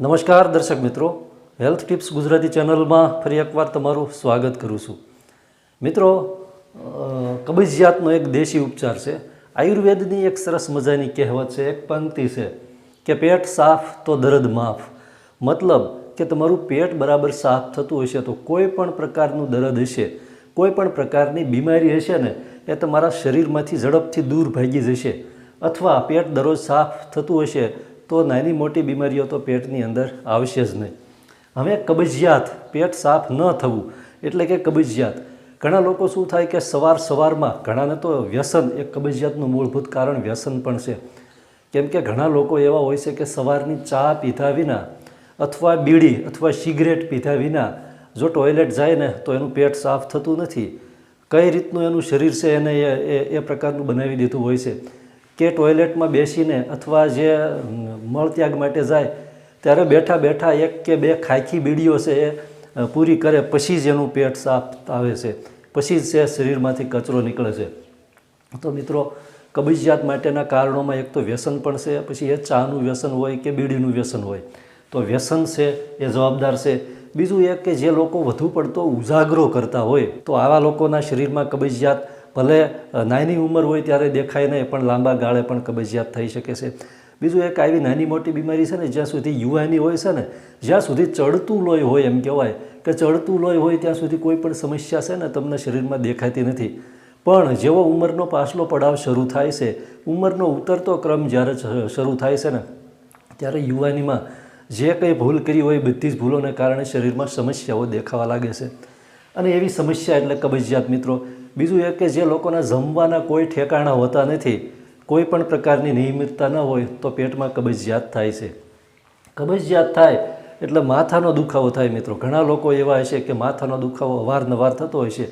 નમસ્કાર દર્શક મિત્રો. હેલ્થ ટિપ્સ ગુજરાતી ચેનલમાં ફરી એકવાર તમારું સ્વાગત કરું છું. મિત્રો કબજિયાતનો એક દેશી ઉપચાર છે. આયુર્વેદની એક સરસ મજાની કહેવત છે, એક પંક્તિ છે કે પેટ સાફ તો દર્દ માફ. મતલબ કે તમારું પેટ બરાબર સાફ થતું હશે તો કોઈ પણ પ્રકારનું દર્દ હશે, કોઈ પણ પ્રકારની બીમારી હશે ને, એ તમારા શરીરમાંથી ઝડપથી દૂર ભાગી જશે. અથવા પેટ દરરોજ સાફ થતું હશે તો નાની મોટી બીમારીઓ તો પેટની અંદર આવશે જ નહીં. હવે કબજિયાત, પેટ સાફ ન થવું એટલે કે કબજિયાત. ઘણા લોકો શું થાય કે સવાર સવારમાં, ઘણાને તો વ્યસન એક કબજિયાતનું મૂળભૂત કારણ વ્યસન પણ છે. કેમ કે ઘણા લોકો એવા હોય છે કે સવારની ચા પીધા વિના અથવા બીડી અથવા સિગરેટ પીધા વિના જો ટોયલેટ જાય ને તો એનું પેટ સાફ થતું નથી. કઈ રીતનું એનું શરીર છે એને એ, એ- એ પ્રકારનું બનાવી દીધું હોય છે. કે ટોયલેટમાં બેસીને અથવા જે મળત્યાગ માટે જાય, ત્યારે બેઠા બેઠા એક કે બે ખાખી બીડીઓ છે એ પૂરી કરે, પછી જ એનું પેટ સાફ આવે છે, પછી જ છે શરીરમાંથી કચરો નીકળે છે. તો મિત્રો, કબજિયાત માટેના કારણોમાં એક તો વ્યસન પણ છે, પછી એ ચાનું વ્યસન હોય કે બીડીનું વ્યસન હોય. તો વ્યસન છે, એ જવાબદાર છે. બીજું એક કે જે લોકો વધુ પડતો ઉજાગરો કરતા હોય, તો આવા લોકોના શરીરમાં કબજિયાત ભલે નાની ઉંમર હોય ત્યારે દેખાય નહીં, પણ લાંબા ગાળે પણ કબજિયાત થઈ શકે છે. બીજું એક આવી નાની મોટી બીમારી છે ને, જ્યાં સુધી યુવાની હોય છે ને, જ્યાં સુધી ચડતું લોહી હોય એમ કહેવાય, કે ચડતું લોહી હોય ત્યાં સુધી કોઈ પણ સમસ્યા છે ને, તમને શરીરમાં દેખાતી નથી. પણ જેવો ઉંમરનો પાછલો પડાવ શરૂ થાય છે, ઉંમરનો ઉતરતો ક્રમ જ્યારે શરૂ થાય છે ને, ત્યારે યુવાનીમાં જે કંઈ ભૂલ કરી હોય બધી જ ભૂલોને કારણે શરીરમાં સમસ્યાઓ દેખાવા લાગે છે. અને એવી સમસ્યા એટલે કબજિયાત મિત્રો. બીજું એ કે જે લોકોના જમવાના કોઈ ઠેકાણા હોતા નથી, કોઈ પણ પ્રકારની નિયમિતતા ન હોય, તો પેટમાં કબજિયાત થાય છે. કબજિયાત થાય એટલે માથાનો દુખાવો થાય મિત્રો. ઘણા લોકો એવા હશે કે માથાનો દુખાવો અવારનવાર થતો હોય છે.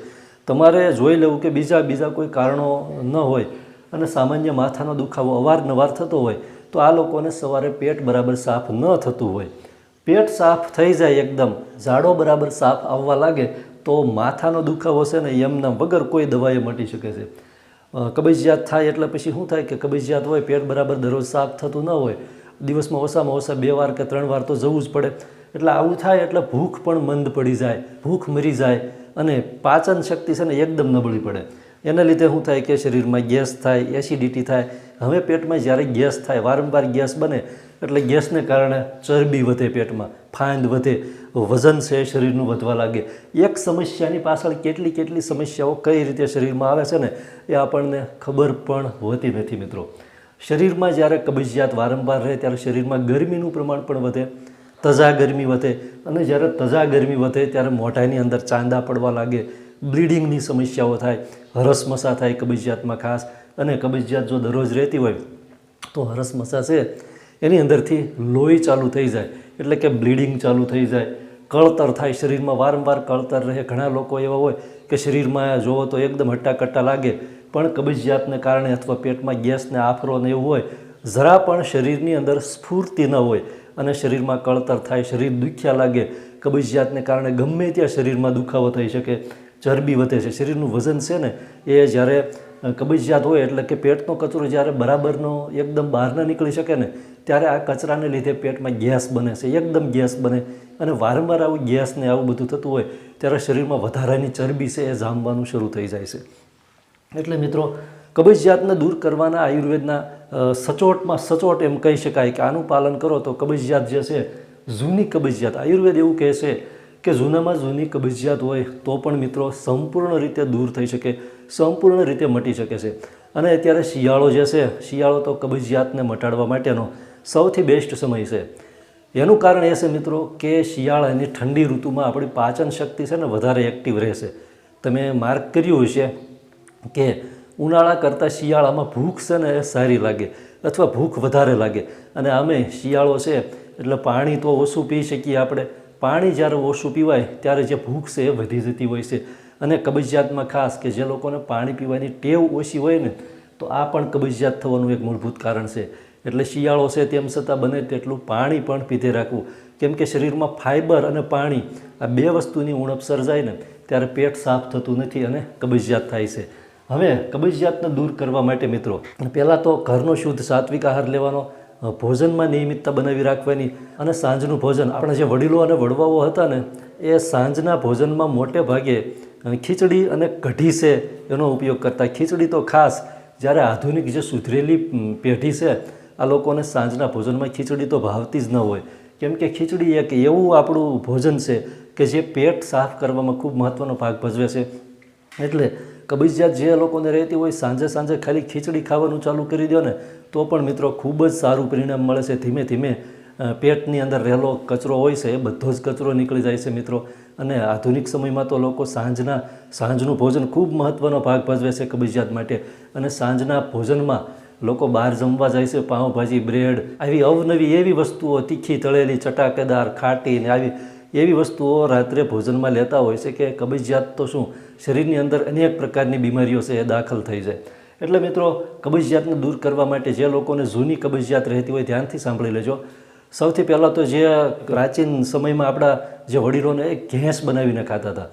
તમારે જોઈ લેવું કે બીજા બીજા કોઈ કારણો ન હોય અને સામાન્ય માથાનો દુખાવો અવારનવાર થતો હોય, તો આ લોકોને સવારે પેટ બરાબર સાફ ન થતું હોય. પેટ સાફ થઈ જાય એકદમ. ઝાડો બરાબર સાફ આવવા લાગે તો માથાનો દુખાવો છે ને એમના વગર કોઈ દવાએ મટી શકે છે. કબજિયાત થાય એટલે પછી શું થાય કે કબજિયાત હોય, પેટ બરાબર દરરોજ સાફ થતું ન હોય, દિવસમાં ઓછામાં ઓછા બે વાર કે ત્રણ વાર તો જવું જ પડે. એટલે આવું થાય એટલે ભૂખ પણ મંદ પડી જાય, ભૂખ મરી જાય અને પાચન શક્તિ છે ને એકદમ નબળી પડે. એના લીધે શું થાય કે શરીરમાં ગેસ થાય એસિડિટી થાય. હવે પેટમાં જ્યારે ગેસ થાય, વારંવાર ગેસ બને એટલે ગેસને કારણે ચરબી વધે પેટમાં ફાંદ વધે, વજન છે શરીરનું વધવા લાગે. એક સમસ્યાની પાછળ કેટલી કેટલી સમસ્યાઓ કઈ રીતે શરીરમાં આવે છે ને, એ આપણને ખબર પણ હોતી નથી મિત્રો. શરીરમાં જ્યારે કબજિયાત વારંવાર રહે ત્યારે શરીરમાં ગરમીનું પ્રમાણ પણ વધે, તજા ગરમી વધે અને જ્યારે તજા ગરમી વધે ત્યારે મોઢાની અંદર ચાંદા પડવા લાગે, બ્લીડિંગની સમસ્યાઓ થાય, હરસમસા થાય કબજિયાતમાં ખાસ અને કબજિયાત જો દરરોજ રહેતી હોય, તો હરસમસા છે એની અંદરથી લોહી ચાલુ થઈ જાય, એટલે કે બ્લીડિંગ ચાલુ થઈ જાય. કળતર થાય, શરીરમાં વારંવાર કળતર રહે. ઘણા લોકો એવા હોય કે શરીરમાં જોવો તો એકદમ હટ્ટાકટ્ટા લાગે, પણ કબજિયાતને કારણે અથવા પેટમાં ગેસને આફરો ને એવું હોય, જરા પણ શરીરની અંદર સ્ફૂર્તિ ન હોય અને શરીરમાં કળતર થાય, શરીર દુખ્યા લાગે. કબજિયાતને કારણે ગમે ત્યાં શરીરમાં દુખાવો થઈ શકે, ચરબી વધે છે. શરીરનું વજન છે ને, એ જ્યારે કબજિયાત હોય એટલે કે પેટનો કચરો જ્યારે બરાબરનો એકદમ બહાર ન નીકળી શકે ને, ત્યારે આ કચરાને લીધે પેટમાં ગેસ બને છે, એકદમ ગેસ બને. અને વારંવાર આવું ગેસને આવું બધું થતું હોય, ત્યારે શરીરમાં વધારાની ચરબી છે એ જામવાનું શરૂ થઈ જાય છે. એટલે મિત્રો, કબજિયાતને દૂર કરવાના આયુર્વેદના સચોટમાં સચોટ એમ કહી શકાય કે આનું પાલન કરો તો કબજિયાત જે છે, જૂની કબજિયાત. આયુર્વેદ એવું કહે છે કે જૂનામાં જૂની કબજિયાત હોય તો પણ મિત્રો સંપૂર્ણ રીતે દૂર થઈ શકે. સંપૂર્ણ રીતે મટી શકે છે. અને અત્યારે શિયાળો જે છે, શિયાળો તો કબજિયાતને મટાડવા માટેનો સૌથી બેસ્ટ સમય છે. એનું કારણ એ છે મિત્રો કે શિયાળાની ઠંડી ઋતુમાં આપણી પાચન શક્તિ છે ને વધારે એક્ટિવ રહેશે. તમે માર્ક કર્યું હશે કે ઉનાળા કરતાં શિયાળામાં ભૂખ છે ને એ સારી લાગે અથવા ભૂખ વધારે લાગે. અને અમે શિયાળો છે એટલે પાણી તો ઓછું પી શકીએ આપણે. પાણી જ્યારે ઓછું પીવાય ત્યારે જે ભૂખ છે એ વધી જતી હોય છે. અને કબજિયાતમાં ખાસ કે જે લોકોને પાણી પીવાની ટેવ ઓછી હોય ને, તો આ પણ કબજિયાત થવાનું એક મૂળભૂત કારણ છે. એટલે શિયાળો છે તેમ છતાં બને તેટલું પાણી પણ પીધે રાખવું. કેમ કે શરીરમાં ફાઇબર અને પાણી આ બે વસ્તુની ઉણપ સર્જાય ને, ત્યારે પેટ સાફ થતું નથી અને કબજિયાત થાય છે. હવે કબજિયાતને દૂર કરવા માટે મિત્રો, પહેલાં તો ઘરનો શુદ્ધ સાત્વિક આહાર લેવાનો ભોજનમાં નિયમિતતા બનાવી રાખવાની અને સાંજનું ભોજન. આપણા જે વડીલો અને વડવાઓ હતા ને, એ સાંજના ભોજનમાં મોટે ભાગે ખીચડી અને કઢી છે, એનો ઉપયોગ કરતા. ખીચડી તો ખાસ જ્યારે આધુનિક જે સુધરેલી પેઢી છે, આ લોકોને સાંજના ભોજનમાં ખીચડી તો ભાવતી જ ન હોય. કેમ કે ખીચડી એક એવું આપણું ભોજન છે કે જે પેટ સાફ કરવામાં ખૂબ મહત્ત્વનો ભાગ ભજવે છે. એટલે કબજિયાત જે લોકોને રહેતી હોય, સાંજે સાંજે ખાલી ખીચડી ખાવાનું ચાલુ કરી દો ને, તો પણ મિત્રો ખૂબ જ સારું પરિણામ મળે છે ધીમે ધીમે. પેટની અંદર રહેલો કચરો હોય છે એ બધો જ કચરો નીકળી જાય છે મિત્રો. અને આધુનિક સમયમાં તો લોકો સાંજના, સાંજનું ભોજન ખૂબ મહત્ત્વનો ભાગ ભજવે છે કબજિયાત માટે. અને સાંજના ભોજનમાં લોકો બહાર જમવા જાય છે, પાઉંભાજી, બ્રેડ, આવી અવનવી એવી વસ્તુઓ, તીખી, તળેલી, ચટાકેદાર, ખાટી ને આવી એવી વસ્તુઓ રાત્રે ભોજનમાં લેતા હોય છે કે કબજિયાત તો શું? શરીરની અંદર અનેક પ્રકારની બીમારીઓ છે એ દાખલ થઈ જાય. એટલે મિત્રો, કબજિયાતને દૂર કરવા માટે જે લોકોને જૂની કબજિયાત રહેતી હોય ધ્યાનથી સાંભળી લેજો. સૌથી પહેલાં તો જે પ્રાચીન સમયમાં આપણા જે વડીલોને ઘેંસ બનાવીને ખાતા હતા.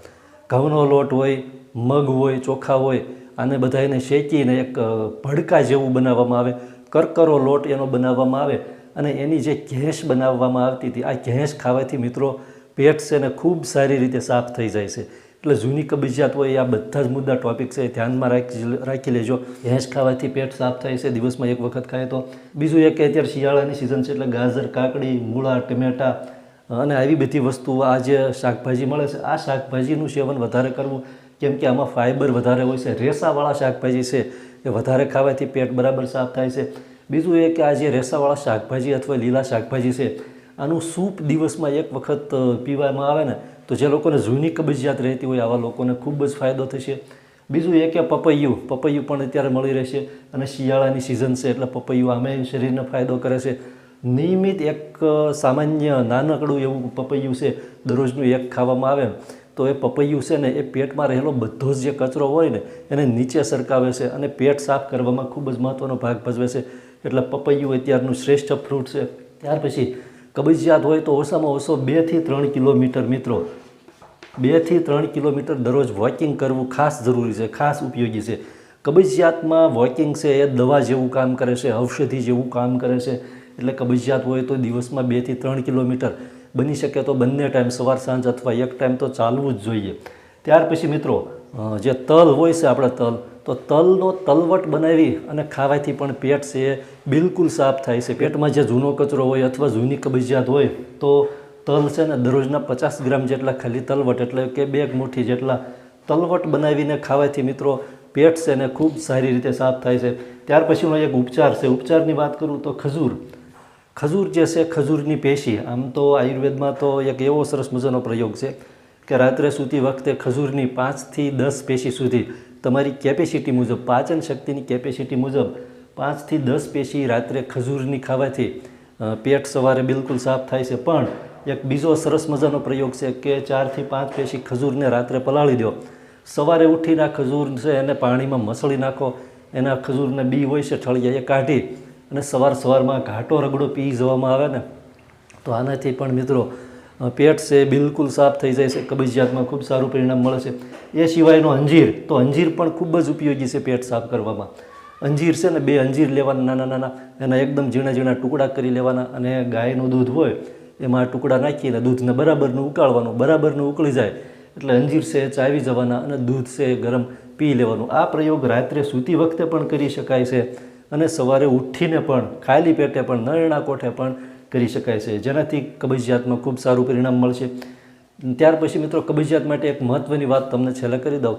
ઘઉંનો લોટ હોય, મગ હોય, ચોખા હોય, આને બધા એને શેકીને એક ભડકા જેવું બનાવવામાં આવે. કરકરો લોટ એનો બનાવવામાં આવે અને એની જે ઘેંસ બનાવવામાં આવતી હતી, આ ઘેંસ ખાવાથી મિત્રો, પેટ છે ને ખૂબ સારી રીતે સાફ થઈ જાય છે. એટલે જૂની કબજિયાત હોય આ બધા જ મુદ્દા ટોપિક છે ધ્યાનમાં રાખી રાખી લેજો. ભેંસ ખાવાથી પેટ સાફ થાય છે, દિવસમાં એક વખત ખાય તો. બીજું એક અત્યારે શિયાળાની સિઝન છે એટલે ગાજર, કાકડી, મૂળા, ટમેટા, અને આવી બધી વસ્તુઓ આ જે શાકભાજી મળે છે, આ શાકભાજીનું સેવન વધારે કરવું. કેમ કે આમાં ફાઇબર વધારે હોય છે, રેસાવાળા શાકભાજી છે, એ વધારે ખાવાથી પેટ બરાબર સાફ થાય છે. બીજું એ કે આ જે રેસાવાળા શાકભાજી અથવા લીલા શાકભાજી છે આનું સૂપ દિવસમાં એક વખત પીવામાં આવે ને, તો જે લોકોને જૂની કબજિયાત રહેતી હોય, આવા લોકોને ખૂબ જ ફાયદો થશે. બીજું એ કે પપૈયું પપૈયું પણ અત્યારે મળી રહેશે અને શિયાળાની સિઝન છે, એટલે પપૈયું આમે શરીરને ફાયદો કરે છે. નિયમિત એક સામાન્ય નાનકડું એવું પપૈયું છે, દરરોજનું એક ખાવામાં આવે, તો એ પપૈયું છે ને, એ પેટમાં રહેલો બધો જ જે કચરો હોય ને, એને નીચે સરકાવે છે અને પેટ સાફ કરવામાં ખૂબ જ મહત્ત્વનો ભાગ ભજવે છે. એટલે પપૈયું અત્યારનું શ્રેષ્ઠ ફ્રૂટ છે. ત્યાર પછી કબજિયાત હોય તો ઓછામાં ઓછો બેથી ત્રણ કિલોમીટર મિત્રો. બેથી ત્રણ કિલોમીટર દરરોજ વોકિંગ કરવું ખાસ જરૂરી છે, ખાસ ઉપયોગી છે. કબજિયાતમાં વોકિંગ છે એ દવા જેવું કામ કરે છે, ઔષધિ જેવું કામ કરે છે. એટલે કબજિયાત હોય તો દિવસમાં બેથી ત્રણ કિલોમીટર. બની શકે તો બંને ટાઈમ સવાર, સાંજ અથવા એક ટાઈમ તો ચાલવું જ જોઈએ. ત્યાર પછી મિત્રો જે તલ હોય છે, આપણા તલ તો તલનો તલવટ બનાવી અને ખાવાથી પણ પેટ છે એ બિલકુલ સાફ થાય છે. પેટમાં જે જૂનો કચરો હોય અથવા જૂની કબજિયાત હોય, તો તલ છે ને દરરોજના પચાસ ગ્રામ જેટલા ખાલી તલવટ, એટલે કે બે મુઠ્ઠી જેટલા તલવટ બનાવીને ખાવાથી મિત્રો પેટ છે ને ખૂબ સારી રીતે સાફ થાય છે. ત્યાર પછીનો એક ઉપચાર છે. ઉપચારની વાત કરું તો ખજૂર. ખજૂર જે છે, ખજૂરની પેશી. આમ તો આયુર્વેદમાં તો એક એવો સરસ મજાનો પ્રયોગ છે કે રાત્રે સૂતી વખતે ખજૂરની પાંચથી દસ પેશી સુધી તમારી કેપેસિટી મુજબ, પાચન શક્તિની કેપેસિટી મુજબ પાંચથી દસ પેશી રાત્રે ખજૂરની ખાવાથી પેટ સવારે બિલકુલ સાફ થાય છે. પણ એક બીજો સરસ મજાનો પ્રયોગ છે કે ચારથી પાંચ પેશી ખજૂરને રાત્રે પલાળી દો. સવારે ઉઠીને આ ખજૂર છે એને પાણીમાં મસળી નાખો. એના ખજૂરને બી હોય છે ઠળિયા એ કાઢી અને સવાર સવારમાં ઘાટો રગડો પી જવામાં આવે ને. તો આનાથી પણ મિત્રો પેટ છે, બિલકુલ સાફ થઈ જાય છે કબજિયાતમાં ખૂબ સારું પરિણામ મળે છે. એ સિવાયનો અંજીર, તો અંજીર પણ ખૂબ જ ઉપયોગી છે પેટ સાફ કરવામાં. અંજીર છે ને, બે અંજીર લેવાના, નાના નાના, એના એકદમ ઝીણા ઝીણા ટુકડા કરી લેવાના અને ગાયનું દૂધ હોય, એમાં ટુકડા નાખીને દૂધને બરાબરનું ઉકાળવાનું, બરાબરનું ઉકળી જાય, એટલે અંજીર છે ચાવી જવાના અને દૂધ છે ગરમ પી લેવાનું. આ પ્રયોગ રાત્રે સૂતી વખતે પણ કરી શકાય છે અને સવારે ઉઠીને પણ, ખાલી પેટે પણ નરણા કોઠે પણ કરી શકાય છે. જેનાથી કબજિયાતમાં ખૂબ સારું પરિણામ મળશે. ત્યાર પછી મિત્રો, કબજિયાત માટે એક મહત્ત્વની વાત તમને છેલ્લે કરી દઉં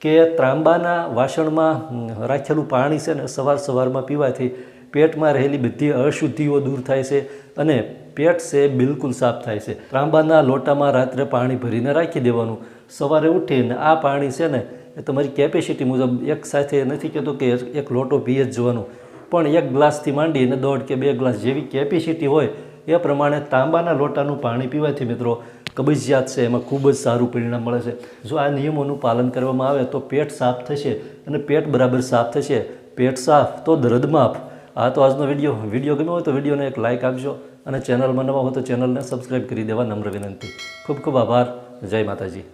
કે ત્રાંબાના વાસણમાં રાખેલું પાણી છે ને સવાર સવારમાં પીવાથી પેટમાં રહેલી બધી અશુદ્ધિઓ દૂર થાય છે અને પેટ છે બિલકુલ સાફ થાય છે. ત્રાંબાના લોટામાં રાત્રે પાણી ભરીને રાખી દેવાનું. સવારે ઉઠીને આ પાણી છે ને, એ તમારી કેપેસિટી મુજબ એક સાથે નથી કહેતો કે એક લોટો પીએ જ જવાનું. પણ એક ગ્લાસથી માંડીને દોઢ કે બે ગ્લાસ જેવી કેપેસિટી હોય, એ પ્રમાણે તાંબાના લોટાનું પાણી પીવાથી મિત્રો કબજિયાત છે, એમાં ખૂબ જ સારું પરિણામ મળે છે. જો આ નિયમોનું પાલન કરવામાં આવે તો પેટ સાફ થશે અને પેટ બરાબર સાફ થશે. પેટ સાફ તો દર્દ માફ. આ તો આજનો વીડિયો. વીડિયો ગમ્યો હોય તો વિડીયોને એક લાઇક આપજો અને ચેનલમાં નવા હોય તો ચેનલને સબસ્ક્રાઈબ કરી દેવા નમ્ર વિનંતી. ખૂબ ખૂબ આભાર. જય માતાજી.